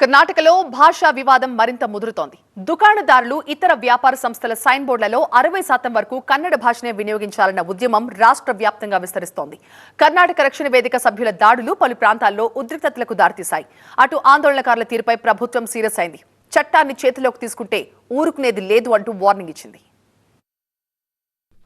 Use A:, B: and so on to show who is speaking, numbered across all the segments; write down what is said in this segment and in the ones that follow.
A: కర్ణాటకలో భాషా వివాదం మరింత ముదురుతోంది. దుకాణదారులు ఇతర వ్యాపార సంస్థల సైన్ బోర్డులలో అరవై శాతం వరకు కన్నడ భాషనే వినియోగించాలన్న ఉద్యమం రాష్ట్ర వ్యాప్తంగా విస్తరిస్తోంది. కర్ణాటక రక్షణ వేదిక సభ్యుల దాడులు పలు ప్రాంతాల్లో ఉద్రిక్తతలకు దారితీశాయి. అటు ఆందోళనకారుల తీరుపై ప్రభుత్వం సీరియస్ అయింది. చట్టాన్ని చేతిలోకి తీసుకుంటే ఊరుకునేది లేదు అంటూ వార్నింగ్ ఇచ్చింది.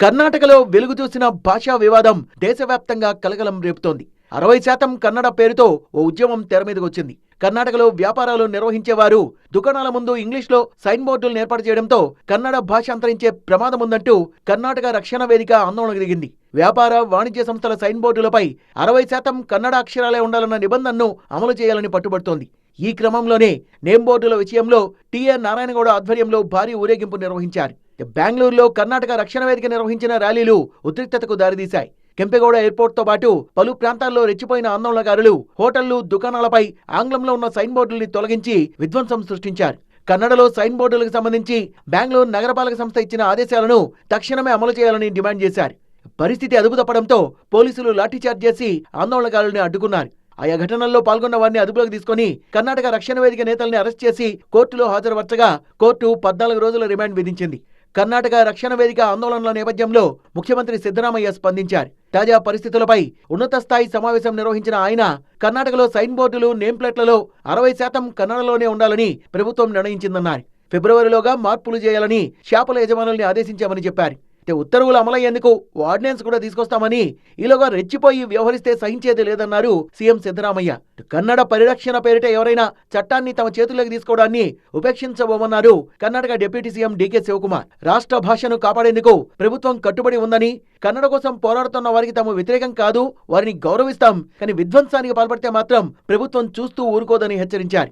B: కర్ణాటకలో వెలుగు చూసిన భాషా వివాదం దేశవ్యాప్తంగా కలకలం రేపుతోంది. అరవై శాతం కన్నడ పేరుతో ఓ ఉద్యమం తెర మీదకొచ్చింది. కర్ణాటకలో వ్యాపారాలు నిర్వహించేవారు. దుకాణాల ముందు ఇంగ్లీష్లో సైన్ బోర్డులు ఏర్పాటు చేయడంతో కన్నడ భాష అంతరించే ప్రమాదం ఉందంటూ కర్ణాటక రక్షణ వేదిక ఆందోళనకు దిగింది. వ్యాపార వాణిజ్య సంస్థల సైన్ బోర్డులపై అరవై శాతం కన్నడ అక్షరాలే ఉండాలన్న నిబంధనను అమలు చేయాలని పట్టుబడుతోంది. ఈ క్రమంలోనే నేమ్ బోర్డుల విషయంలో టీఆర్ నారాయణగౌడ ఆధ్వర్యంలో భారీ ఊరేగింపు నిర్వహించారు. బెంగళూరులో కర్ణాటక రక్షణ వేదిక నిర్వహించిన ర్యాలీలు ఉద్రిక్తతకు దారితీశాయి. కెంపెగౌడ ఎయిర్పోర్ట్తో పాటు పలు ప్రాంతాల్లో రెచ్చిపోయిన ఆందోళనకారులు హోటళ్ళు దుకాణాలపై ఆంగ్లంలో ఉన్న సైన్ బోర్డుల్ని తొలగించి విధ్వంసం సృష్టించారు. కన్నడలో సైన్ బోర్డులకు సంబంధించి బెంగళూరు నగరపాలక సంస్థ ఇచ్చిన ఆదేశాలను తక్షణమే అమలు చేయాలని డిమాండ్ చేశారు. పరిస్థితి అదుపు తప్పడంతో పోలీసులు లాఠీచార్జ్ చేసి ఆందోళనకారులను అడ్డుకున్నారు. ఆయా ఘటనల్లో పాల్గొన్న వారిని అదుపులోకి తీసుకుని కర్ణాటక రక్షణ వేదిక నేతల్ని అరెస్ట్ చేసి కోర్టులో హాజరుపరచగా కోర్టు పద్నాలుగు రోజుల రిమాండ్ విధించింది. కర్ణాటక రక్షణ వేదిక ఆందోళనల నేపథ్యంలో ముఖ్యమంత్రి సిద్ధరామయ్య స్పందించారు. తాజా పరిస్థితులపై ఉన్నత స్థాయి సమావేశం నిర్వహించిన ఆయన కర్ణాటకలో సైన్ బోర్డులు నేమ్ ప్లేట్లలో అరవై శాతం కన్నడలోనే ఉండాలని ప్రభుత్వం నిర్ణయించిందన్నారు. ఫిబ్రవరిలోగా మార్పులు చేయాలని చేపల యజమానుల్ని ఆదేశించామని చెప్పారు. అయితే ఉత్తర్వులు అమలయ్యేందుకు ఆర్డినెన్స్ కూడా తీసుకొస్తామని ఈలోగా రెచ్చిపోయి వ్యవహరిస్తే సహించేది లేదన్నారు సీఎం సిద్ధరామయ్య. కన్నడ పరిరక్షణ పేరిట ఎవరైనా చట్టాన్ని తమ చేతుల్లోకి తీసుకోవడాన్ని ఉపేక్షించబోమన్నారు కర్ణాటక డిప్యూటీ సీఎం డీకే శివకుమార్. రాష్ట్ర భాషను కాపాడేందుకు ప్రభుత్వం కట్టుబడి ఉందని కన్నడ కోసం పోరాడుతున్న వారికి తాము వ్యతిరేకం కాదు వారిని గౌరవిస్తాం కానీ విధ్వంసానికి పాల్పడితే మాత్రం ప్రభుత్వం చూస్తూ ఊరుకోదని హెచ్చరించారు.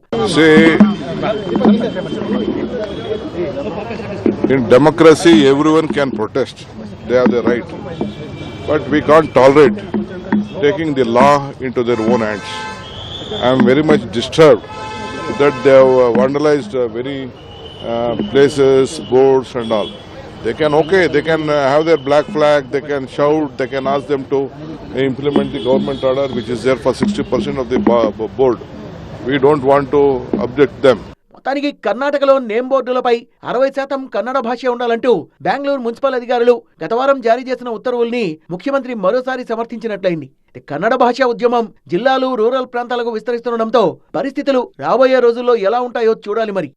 C: In democracy, everyone can protest. They have the right. But we can't tolerate taking the law into their own hands. I am very much disturbed that they have uh, vandalized uh, very uh, places, boards, and all. They can, okay, they can uh, have their black flag, they can shout, they can ask them to implement the government order, which is there for 60% of the board. We don't want to object them.
B: మొత్తానికి కర్ణాటకలో name బోర్డులపై అరవై శాతం కన్నడ భాష ఉండాలంటూ Bengaluru municipal అధికారులు గతవారం జారీ చేసిన ఉత్తర్వుల్ని ముఖ్యమంత్రి మరోసారి సమర్థించినట్లయింది. కన్నడ భాషా ఉద్యమం జిల్లాలు రూరల్ ప్రాంతాలకు విస్తరిస్తుండటంతో పరిస్థితులు రాబోయే రోజుల్లో ఎలా ఉంటాయో చూడాలి మరి.